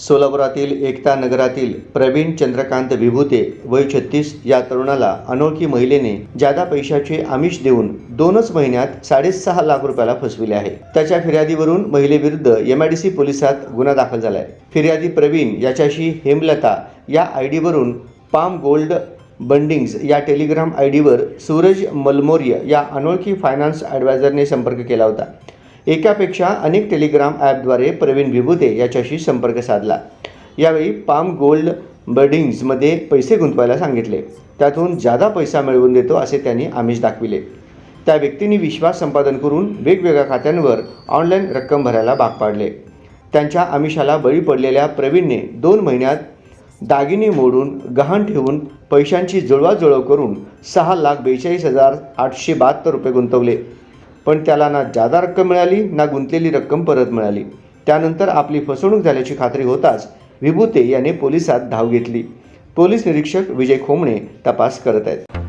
सोलापुरातील एकता नगरातील प्रवीण चंद्रकांत विभूते वय छत्तीस या तरुणाला अनोळखी महिलेने जादा पैशाचे आमिष देऊन दोनच महिन्यात साडेसहा लाख रुपयाला फसविले आहे. त्याच्या फिर्यादीवरून महिलेविरुद्ध एमआयडीसी पोलिसात गुन्हा दाखल झालाय. फिर्यादी प्रवीण याच्याशी हेमलता या आय डीवरून पाम गोल्ड बंडिंग्ज या टेलिग्राम आय डीवर सूरज मलमोर्य या अनोळखी फायनान्स ॲडवायझरने संपर्क केला होता. एकापेक्षा अनेक टेलिग्राम ॲपद्वारे प्रवीण विभूते याच्याशी संपर्क साधला. यावेळी पाम गोल्ड बर्डिंग्जमध्ये पैसे गुंतवायला सांगितले. त्यातून जादा पैसा मिळवून देतो असे त्यांनी आमिष दाखविले. त्या व्यक्तींनी विश्वास संपादन करून वेगवेगळ्या खात्यांवर ऑनलाईन रक्कम भरायला भाग पाडले. त्यांच्या आमिषाला बळी पडलेल्या प्रवीणने दोन महिन्यात दागिने मोडून गहाण ठेवून पैशांची जुळवाजुळव करून सहा लाख बेचाळीस हजार आठशे बहात्तर रुपये गुंतवले. पण त्याला ना जादा रक्कम मिळाली ना गुंतलेली रक्कम परत मिळाली. त्यानंतर आपली फसवणूक झाल्याची खात्री होताच विभूते याने पोलिसात धाव घेतली. पोलीस निरीक्षक विजय खोमणे तपास करत आहेत.